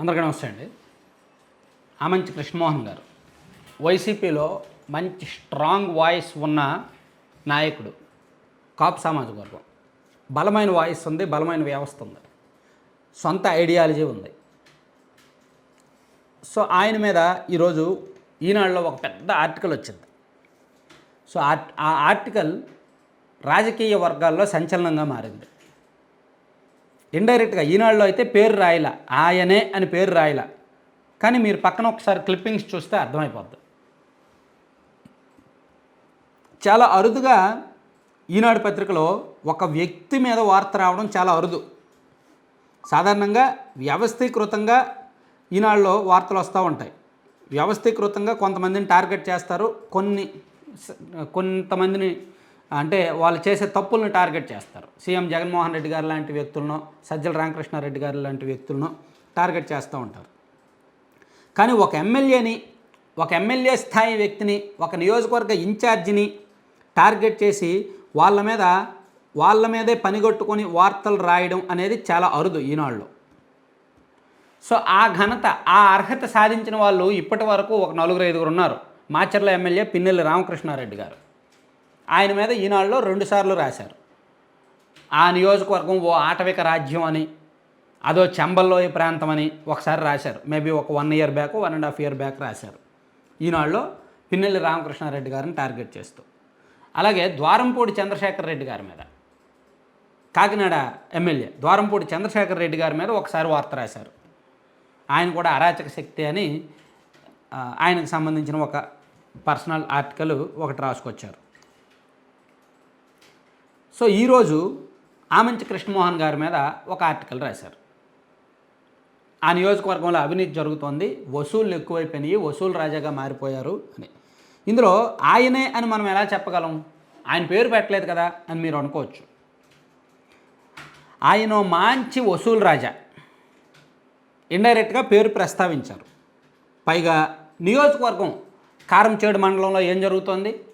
అందరికీ నమస్తే అండి. ఆమంచి కృష్ణమోహన్ గారు. వైసీపీలో మంచి స్ట్రాంగ్ వాయిస్ ఉన్న నాయకుడు కాపు సామాజిక వర్గం బలమైన వాయిస్ ఉంది బలమైన వ్యవస్థ ఉంది. సొంత ఐడియాలజీ ఉంది. సో ఆయన మీద ఈరోజు ఈనాడులో ఒక పెద్ద ఆర్టికల్ వచ్చింది. సో ఆ- ఆ ఆర్టికల్ రాజకీయ వర్గాల్లో సంచలనంగా మారింది. ఇండైరెక్ట్గా ఈనాడులో అయితే పేరు రాయల ఆయనే అని పేరు రాయల. కానీ మీరు పక్కన ఒకసారి క్లిప్పింగ్స్ చూస్తే అర్థమైపోద్ది. చాలా అరుదుగా ఈనాడు పత్రికలో ఒక వ్యక్తి మీద వార్త రావడం చాలా అరుదు. సాధారణంగా వ్యవస్థీకృతంగా ఈనాడులో వార్తలు వస్తూ ఉంటాయి. వ్యవస్థీకృతంగా కొంతమందిని టార్గెట్ చేస్తారు. కొన్ని కొంతమందిని అంటే వాళ్ళు చేసే తప్పులను టార్గెట్ చేస్తారు. సీఎం జగన్మోహన్ రెడ్డి గారు లాంటి వ్యక్తులను సజ్జల రామకృష్ణారెడ్డి గారు లాంటి వ్యక్తులను టార్గెట్ చేస్తూ ఉంటారు. కానీ ఒక ఎమ్మెల్యేని ఒక ఎమ్మెల్యే స్థాయి వ్యక్తిని ఒక నియోజకవర్గ ఇన్ఛార్జిని టార్గెట్ చేసి వాళ్ళ మీద వాళ్ళ మీదే పనిగొట్టుకొని వార్తలు రాయడం అనేది చాలా అరుదు ఈనాళ్ళు. సో ఆ ఘనత ఆ అర్హత సాధించిన వాళ్ళు ఇప్పటి వరకు ఒక నలుగురు ఐదుగురు ఉన్నారు. మాచర్ల ఎమ్మెల్యే పిన్నెల్లి రామకృష్ణారెడ్డి గారు. ఆయన మీద ఈనాడులో రెండుసార్లు రాశారు. ఆ నియోజకవర్గం ఓ ఆటవిక రాజ్యం అని అదో చెంబల్లోయ ప్రాంతం అని ఒకసారి రాశారు. మేబీ ఒక one year back one and half year back రాశారు. ఈనాడులో పిన్నెల్లి రామకృష్ణారెడ్డి గారిని టార్గెట్ చేస్తూ. అలాగే ద్వారంపూడి చంద్రశేఖర్ రెడ్డి గారి మీద కాకినాడ ఎమ్మెల్యే ద్వారంపూడి చంద్రశేఖర్ రెడ్డి గారి మీద ఒకసారి వార్త రాశారు. ఆయన కూడా అరాచక శక్తి అని ఆయనకు సంబంధించిన ఒక పర్సనల్ ఆర్టికల్ ఒకటి రాసుకొచ్చారు. సో ఈరోజు ఆమంచి కృష్ణమోహన్ గారి మీద ఒక ఆర్టికల్ రాశారు. ఆ నియోజకవర్గంలో అవినీతి జరుగుతోంది వసూళ్ళు ఎక్కువైపోయినాయి వసూలు రాజాగా మారిపోయారు అని. ఇందులో ఆయనే అని మనం ఎలా చెప్పగలం? ఆయన పేరు పెట్టలేదు కదా అని మీరు అనుకోవచ్చు. ఆయన మంచి వసూలు రాజా. ఇండైరెక్ట్గా పేరు ప్రస్తావించారు. పైగా నియోజకవర్గం కారంచేడు మండలంలో ఏం జరుగుతోంది?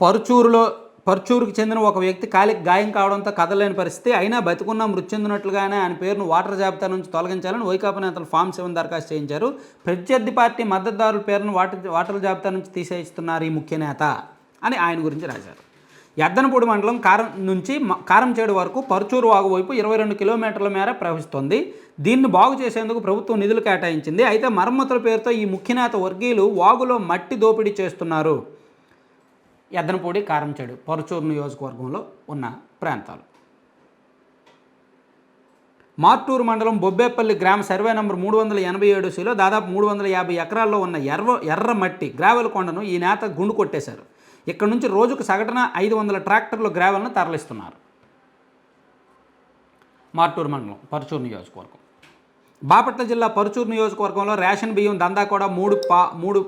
పరుచూరులో పరుచూరుకు చెందిన ఒక వ్యక్తి కాలికి గాయం కావడంతో కదలేని పరిస్థితి. అయినా బతికున్న మృతి చెందినట్లుగానే ఆయన పేరును ఓటర్ జాబితా నుంచి తొలగించాలని వైకాపా నేతలు ఫామ్ సెవెన్ దరఖాస్తు చేయించారు. ప్రత్యర్థి పార్టీ మద్దతుదారుల పేరును వాటర్ ఓటర్ జాబితా నుంచి తీసేస్తున్నారు ఈ ముఖ్య నేత అని ఆయన గురించి రాశారు. ఎద్దనపూడి మండలం కారం నుంచి కారంచేడు వరకు పరుచూరు వాగు వైపు ఇరవై రెండు కిలోమీటర్ల మేర ప్రవహిస్తోంది. దీన్ని బాగు చేసేందుకు ప్రభుత్వం నిధులు కేటాయించింది. అయితే మరమ్మతుల పేరుతో ఈ ముఖ్యనేత వర్గీయులు వాగులో మట్టి దోపిడీ చేస్తున్నారు. ఎద్దనపూడి కారంచేడు పరుచూరు నియోజకవర్గంలో ఉన్న ప్రాంతాలు. మార్టూరు మండలం బొబ్బేపల్లి గ్రామ సర్వే నంబర్ మూడు వందల ఎనభై ఏడు సిలో దాదాపు మూడు వందల యాభై ఎకరాల్లో ఉన్న ఎర్ర ఎర్ర మట్టి గ్రావెల్ కొండను ఈ నేత గుండు కొట్టేశారు. ఇక్కడ నుంచి రోజుకు సగటున ఐదు వందల ట్రాక్టర్లు గ్రావెల్ను తరలిస్తున్నారు. మార్టూరు మండలం పరుచూరు నియోజకవర్గం. బాపట్ల జిల్లా పరుచూరు నియోజకవర్గంలో రేషన్ బియ్యం దందా కూడా మూడు పా మూడు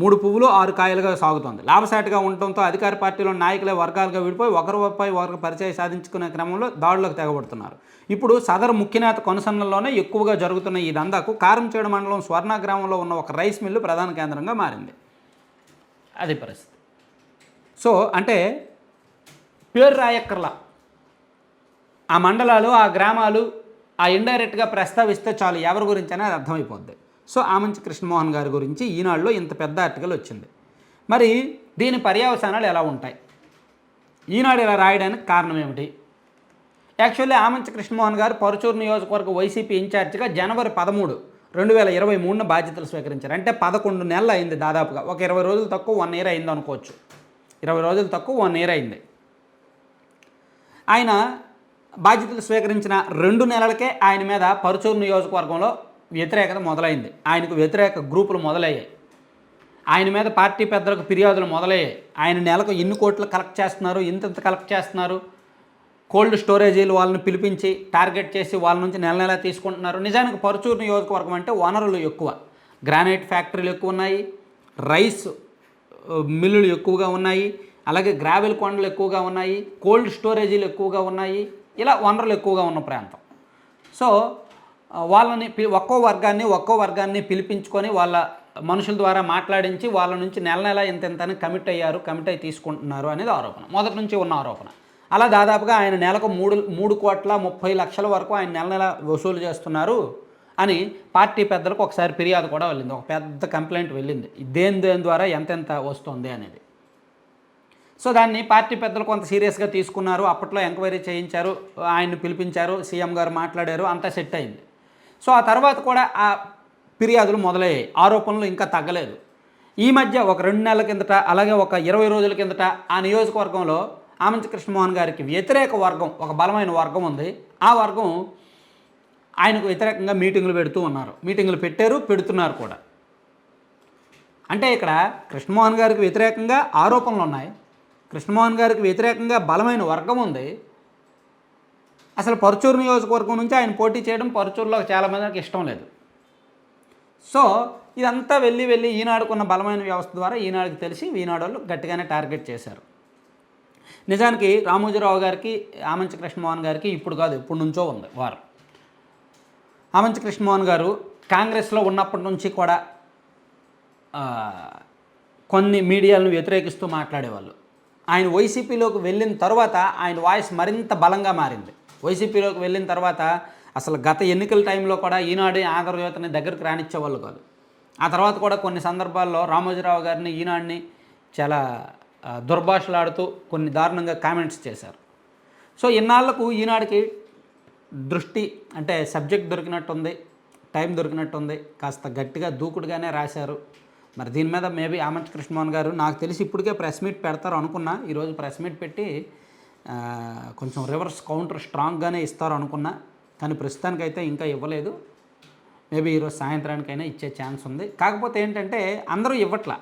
మూడు పువ్వులు ఆరు కాయలుగా సాగుతోంది. లాభసాటిగా ఉండటంతో అధికార పార్టీలో నాయకులే వర్గాలుగా విడిపోయి ఒకరిపై ఒకరు పరిచయం సాధించుకునే క్రమంలో దాడులకు తెగబడుతున్నారు. ఇప్పుడు సదరు ముఖ్యనేత కొనసన్నల్లోనే ఎక్కువగా జరుగుతున్న ఈ దందాకు కారంచేడు మండలం స్వర్ణ గ్రామంలో ఉన్న ఒక రైస్ మిల్లు ప్రధాన కేంద్రంగా మారింది. అది పరిస్థితి. సో అంటే పేరు రాయక్కర్లా. ఆ మండలాలు ఆ గ్రామాలు ఆ ఇండైరెక్ట్గా ప్రస్తావిస్తే చాలు ఎవరి గురించి అనేది అర్థమైపోద్ది. సో ఆమంచి కృష్ణమోహన్ గారి గురించి ఈనాడులో ఇంత పెద్ద ఆర్టికల్ వచ్చింది. మరి దీని పర్యవసానాలు ఎలా ఉంటాయి? ఈనాడు ఇలా రాయడానికి కారణం ఏమిటి? యాక్చువల్లీ ఆమంచి కృష్ణమోహన్ గారు పరుచూరు నియోజకవర్గ వైసీపీ ఇన్ఛార్జిగా జనవరి పదమూడు రెండు వేల ఇరవై మూడున బాధ్యతలు స్వీకరించారు. అంటే పదకొండు నెలలు అయింది దాదాపుగా. ఒక ఇరవై రోజులు తక్కువ వన్ ఇయర్ అయింది అనుకోవచ్చు. ఇరవై రోజులు తక్కువ వన్ ఇయర్ అయింది. ఆయన బాధ్యతలు స్వీకరించిన రెండు నెలలకే ఆయన మీద పరుచూరు నియోజకవర్గంలో వ్యతిరేకత మొదలైంది. ఆయనకు వ్యతిరేక గ్రూపులు మొదలయ్యాయి. ఆయన మీద పార్టీ పెద్దలకు ఫిర్యాదులు మొదలయ్యాయి. ఆయన నెలకు ఇన్ని కోట్లు కలెక్ట్ చేస్తున్నారు ఇంత ఇంత కలెక్ట్ చేస్తున్నారు. కోల్డ్ స్టోరేజీలు వాళ్ళని పిలిపించి టార్గెట్ చేసి వాళ్ళ నుంచి నెల నెల తీసుకుంటున్నారు. నిజానికి పరుచూరు నియోజకవర్గం అంటే వనరులు ఎక్కువ. గ్రానైట్ ఫ్యాక్టరీలు ఎక్కువ ఉన్నాయి. రైస్ మిల్లులు ఎక్కువగా ఉన్నాయి. అలాగే గ్రావెల్ కొండలు ఎక్కువగా ఉన్నాయి. కోల్డ్ స్టోరేజీలు ఎక్కువగా ఉన్నాయి. ఇలా వనరులు ఎక్కువగా ఉన్న ప్రాంతం. సో వాళ్ళని పి- ఒక్కో వర్గాన్ని ఒక్కో వర్గాన్ని పిలిపించుకొని వాళ్ళ మనుషుల ద్వారా మాట్లాడించి వాళ్ళ నుంచి నెల నెల ఇంత ఇంత అని కమిట్ అయ్యారు కమిట్ అయి తీసుకుంటున్నారు అనేది ఆరోపణ. మొదటి నుంచి ఉన్న ఆరోపణ. అలా దాదాపుగా ఆయన నెలకు మూడు మూడు కోట్ల ముప్పై లక్షల వరకు ఆయన నెల నెల వసూలు చేస్తున్నారు అని పార్టీ పెద్దలకు ఒకసారి ఫిర్యాదు కూడా వెళ్ళింది. ఒక పెద్ద కంప్లైంట్ వెళ్ళింది. దేని దేని ద్వారా ఎంతెంత వస్తుంది అనేది. సో దాన్ని పార్టీ పెద్దలు కొంత సీరియస్గా తీసుకున్నారు. అప్పట్లో ఎంక్వైరీ చేయించారు ఆయన్ని పిలిపించారు సీఎం గారు మాట్లాడారు అంతా సెట్ అయింది. సో ఆ తర్వాత కూడా ఆ ఫిర్యాదులు మొదలయ్యాయి. ఆరోపణలు ఇంకా తగ్గలేదు. ఈ మధ్య ఒక రెండు నెలల కిందట అలాగే ఒక ఇరవై రోజుల కిందట ఆ నియోజకవర్గంలో ఆమంచి కృష్ణమోహన్ గారికి వ్యతిరేక వర్గం ఒక బలమైన వర్గం ఉంది. ఆ వర్గం ఆయనకు వ్యతిరేకంగా మీటింగులు పెడుతూ ఉన్నారు. మీటింగులు పెట్టారు పెడుతున్నారు కూడా. అంటే ఇక్కడ కృష్ణమోహన్ గారికి వ్యతిరేకంగా ఆరోపణలు ఉన్నాయి. కృష్ణమోహన్ గారికి వ్యతిరేకంగా బలమైన వర్గం ఉంది. అసలు పరుచూరు నియోజకవర్గం నుంచి ఆయన పోటీ చేయడం పరుచూరులో చాలామందికి ఇష్టం లేదు. సో ఇదంతా వెళ్ళి వెళ్ళి ఈనాడుకున్న బలమైన వ్యవస్థ ద్వారా ఈనాడుకి తెలిసి ఈనాడు వాళ్ళు గట్టిగానే టార్గెట్ చేశారు. నిజానికి రామోజీరావు గారికి ఆమంచి కృష్ణమోహన్ గారికి ఇప్పుడు కాదు ఇప్పుడు నుంచో ఉంది వారు. ఆమంచి కృష్ణమోహన్ గారు కాంగ్రెస్లో ఉన్నప్పటి నుంచి కూడా కొన్ని మీడియాలను వ్యతిరేకిస్తూ మాట్లాడేవాళ్ళు. ఆయన వైసీపీలోకి వెళ్ళిన తర్వాత ఆయన వాయిస్ మరింత బలంగా మారింది. వైసీపీలోకి వెళ్ళిన తర్వాత అసలు గత ఎన్నికల టైంలో కూడా ఈనాడు ఆంధ్రజ్యోతిని దగ్గరికి రానిచ్చేవాళ్ళు కాదు. ఆ తర్వాత కూడా కొన్ని సందర్భాల్లో రామోజీరావు గారిని ఈనాడిని చాలా దుర్భాషలాడుతూ కొన్ని దారుణంగా కామెంట్స్ చేశారు. సో ఇన్నాళ్ళకు ఈనాడికి దృష్టి అంటే సబ్జెక్ట్ దొరికినట్టుంది టైం దొరికినట్టుంది కాస్త గట్టిగా దూకుడుగానే రాశారు. మరి దీని మీద మేబీ ఆమంత్ కృష్ణమోహన్ గారు నాకు తెలిసి ఇప్పటికే ప్రెస్ మీట్ పెడతారు అనుకున్నా ఈరోజు ప్రెస్ మీట్ పెట్టి కొంచెం రివర్స్ కౌంటర్ స్ట్రాంగ్గానే ఇస్తారు అనుకున్నా కానీ ప్రస్తుతానికైతే ఇంకా ఇవ్వలేదు. మేబీ ఈరోజు సాయంత్రానికైనా ఇచ్చే ఛాన్స్ ఉంది. కాకపోతే ఏంటంటే అందరూ ఇవ్వట్లా.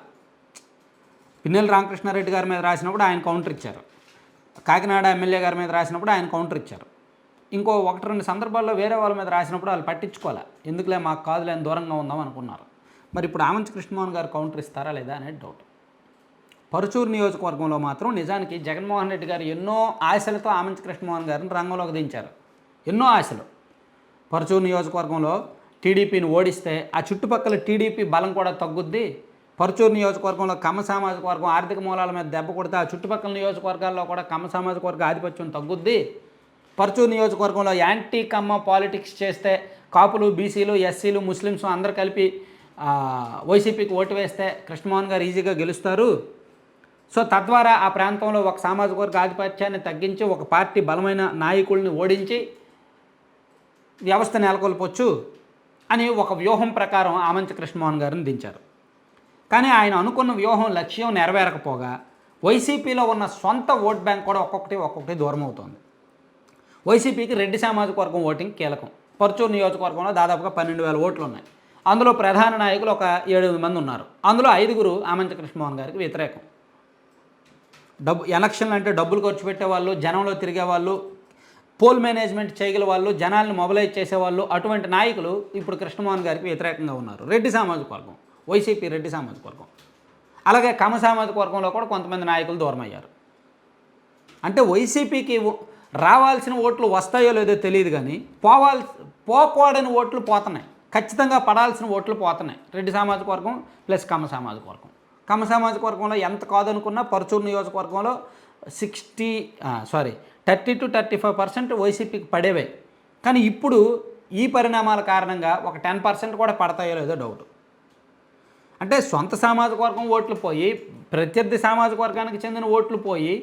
పిన్నెల రామకృష్ణారెడ్డి గారి మీద రాసినప్పుడు ఆయన కౌంటర్ ఇచ్చారు. కాకినాడ ఎమ్మెల్యే గారి మీద రాసినప్పుడు ఆయన కౌంటర్ ఇచ్చారు. ఇంకో ఒకటి రెండు సందర్భాల్లో వేరే వాళ్ళ మీద రాసినప్పుడు వాళ్ళు పట్టించుకోలే ఎందుకులే మాకు కాదులే దూరంగా ఉందాం అనుకున్నారు. మరి ఇప్పుడు ఆమంచి కృష్ణమోహన్ గారు కౌంటర్ ఇస్తారా లేదా అనేది డౌట్. పరుచూరు నియోజకవర్గంలో మాత్రం నిజానికి జగన్మోహన్ రెడ్డి గారు ఎన్నో ఆశలతో ఆమంచి కృష్ణమోహన్ గారిని రంగంలోకి దించారు. ఎన్నో ఆశలు. పరుచూరు నియోజకవర్గంలో టీడీపీని ఓడిస్తే ఆ చుట్టుపక్కల టీడీపీ బలం కూడా తగ్గుద్ది. పరుచూరు నియోజకవర్గంలో కమ్మ సామాజిక వర్గం ఆర్థిక మూలాల మీద దెబ్బ కొడితే ఆ చుట్టుపక్కల నియోజకవర్గాల్లో కూడా కమ్మ సామాజిక వర్గ ఆధిపత్యం తగ్గుద్ది. పరుచూరు నియోజకవర్గంలో యాంటీ కమ్మ పాలిటిక్స్ చేస్తే కాపులు బీసీలు ఎస్సీలు ముస్లిమ్స్ అందరు కలిపి వైసీపీకి ఓటు వేస్తే కృష్ణమోహన్ గారు ఈజీగా గెలుస్తారు. సో తద్వారా ఆ ప్రాంతంలో ఒక సామాజిక వర్గ ఆధిపత్యాన్ని తగ్గించి ఒక పార్టీ బలమైన నాయకుల్ని ఓడించి వ్యవస్థ నెలకొల్పొచ్చు అని ఒక వ్యూహం ప్రకారం ఆమంచి కృష్ణమోహన్ గారిని దించారు. కానీ ఆయన అనుకున్న వ్యూహం లక్ష్యం నెరవేరకపోగా వైసీపీలో ఉన్న సొంత ఓట్ బ్యాంక్ కూడా ఒక్కొక్కటి ఒక్కొక్కటి దూరం అవుతోంది. వైసీపీకి రెడ్డి సామాజిక వర్గం ఓటింగ్ కీలకం. పర్చూరు నియోజకవర్గంలో దాదాపుగా పన్నెండు వేల ఓట్లు ఉన్నాయి అందులో ప్రధాన నాయకులు ఒక ఏడు మంది ఉన్నారు. అందులో ఐదుగురు ఆమంచ కృష్ణమోహన్ గారికి వ్యతిరేకం. డబ్బు ఎలక్షన్లు అంటే డబ్బులు ఖర్చు పెట్టేవాళ్ళు జనంలో తిరిగేవాళ్ళు పోల్ మేనేజ్మెంట్ చేయగల వాళ్ళు జనాల్ని మొబలైజ్ చేసేవాళ్ళు అటువంటి నాయకులు ఇప్పుడు కృష్ణమోహన్ గారికి వ్యతిరేకంగా ఉన్నారు. రెడ్డి సామాజిక వర్గం వైసీపీ రెడ్డి సామాజిక వర్గం. అలాగే కమ సామాజిక వర్గంలో కూడా కొంతమంది నాయకులు దూరం అయ్యారు అంటే వైసీపీకి రావాల్సిన ఓట్లు వస్తాయో లేదో తెలియదు కానీ పోవాల్ పోకూడని ఓట్లు పోతున్నాయి. ఖచ్చితంగా పడాల్సిన ఓట్లు పోతున్నాయి. రెడ్డి సామాజిక వర్గం ప్లస్ కమ్మ సామాజిక వర్గం. కమ్మ వర్గంలో ఎంత కాదనుకున్నా పరచూరు నియోజకవర్గంలో sixty sorry thirty two thirty five percent వైసీపీకి పడేవే. కానీ ఇప్పుడు ఈ పరిణామాల కారణంగా ఒక టెన్ పర్సెంట్ కూడా పడతాయో లేదో డౌట్ అంటే సొంత సామాజిక వర్గం ఓట్లు పోయి ప్రత్యర్థి సామాజిక వర్గానికి చెందిన ఓట్లు పోయి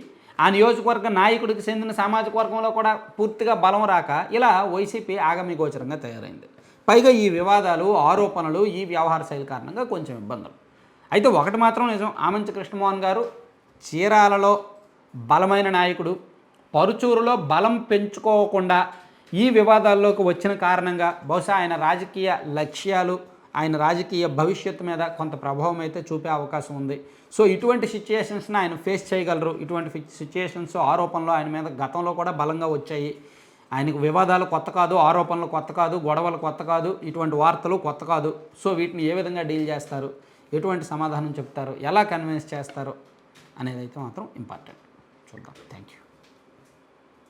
ఆ నియోజకవర్గ నాయకుడికి చెందిన సామాజిక వర్గంలో కూడా పూర్తిగా బలం రాక ఇలా వైసీపీ ఆగమి గోచరంగా తయారైంది. పైగా ఈ వివాదాలు ఆరోపణలు ఈ వ్యవహార శైలి కారణంగా కొంచెం ఇబ్బందులు. అయితే ఒకటి మాత్రం నిజం. ఆమంచి కృష్ణమోహన్ గారు చీరాలలో బలమైన నాయకుడు. పరుచూరులో బలం పెంచుకోకుండా ఈ వివాదాల్లోకి వచ్చిన కారణంగా బహుశా ఆయన రాజకీయ లక్ష్యాలు ఆయన రాజకీయ భవిష్యత్తు మీద కొంత ప్రభావం అయితే చూపే అవకాశం ఉంది. సో ఇటువంటి సిచ్యుయేషన్స్ని ఆయన ఫేస్ చేయగలరు. ఇటువంటి సిచ్యుయేషన్స్ ఆరోపణలు ఆయన మీద గతంలో కూడా బలంగా వచ్చాయి. ఆయనకు వివాదాలు కొత్త కాదు ఆరోపణలు కొత్త కాదు గొడవలు కొత్త కాదు ఇటువంటి వార్తలు కొత్త కాదు. సో వీటిని ఏ విధంగా డీల్ చేస్తారు? ఎటువంటి సమాధానం చెప్తారు? ఎలా కన్విన్స్ చేస్తారు? అనేది అయితే మాత్రం ఇంపార్టెంట్ చూద్దాం. Thank you